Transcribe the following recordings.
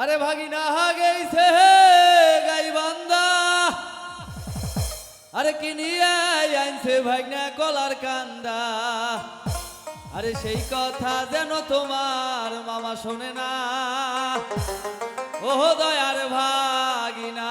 আরে ভাগিনা গেছে গাই বান্দা আরে কিনিয়ে আনছে ভাগনা কলার কান্দা। আরে সেই কথা যেন তোমার মামা শোনে না। ও দয়ার ভাগিনা।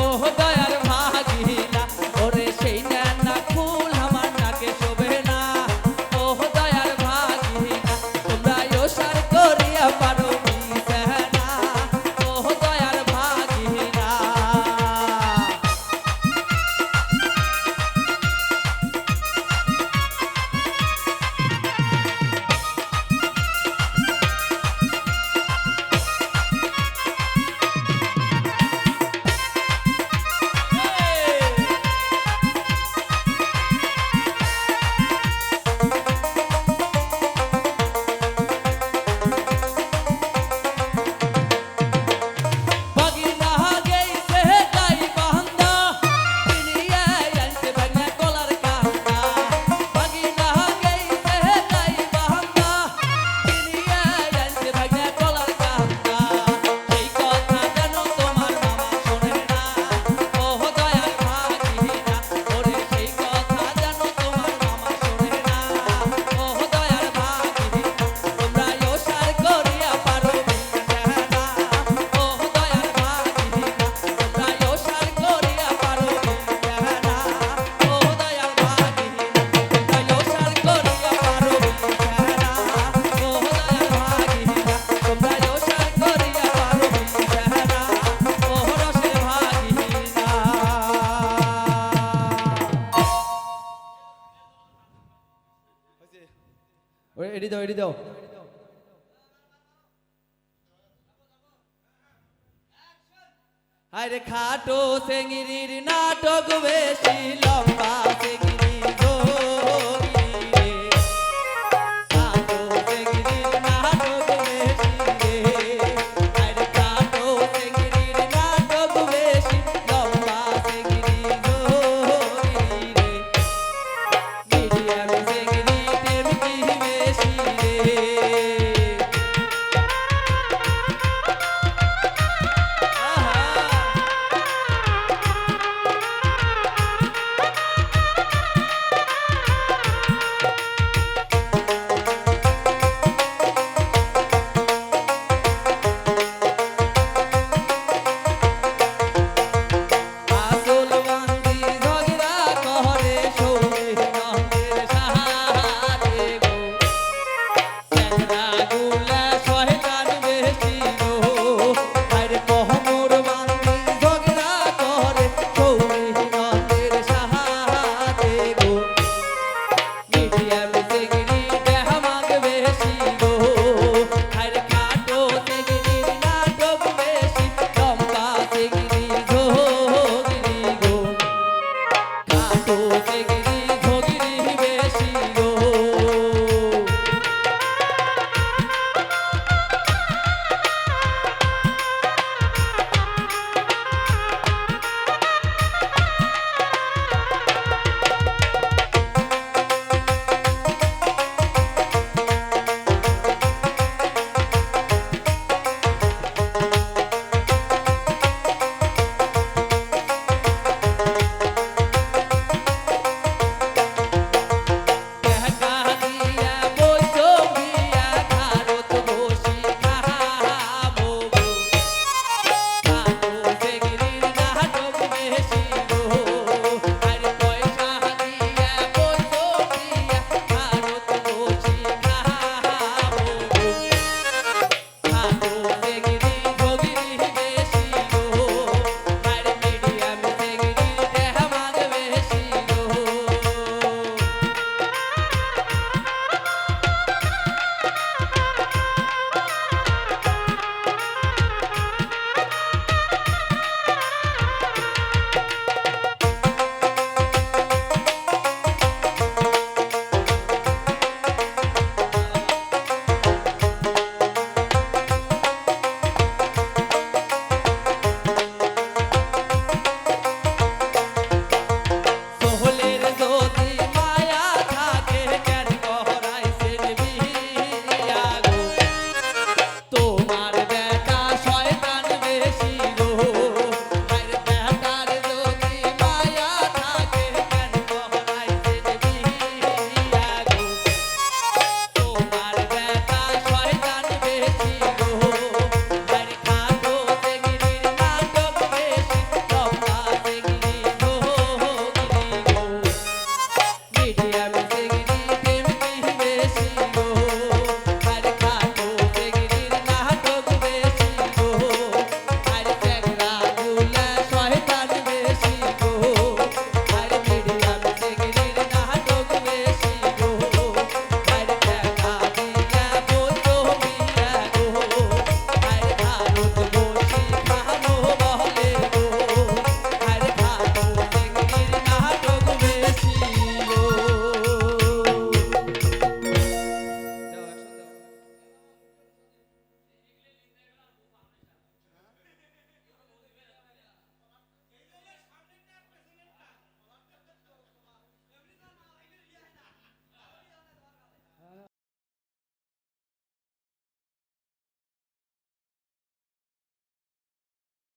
ও দয়ার এটি দাও এটি দাও আরে খাটো সেঙ্গিরির নাটক বেশি লম্বা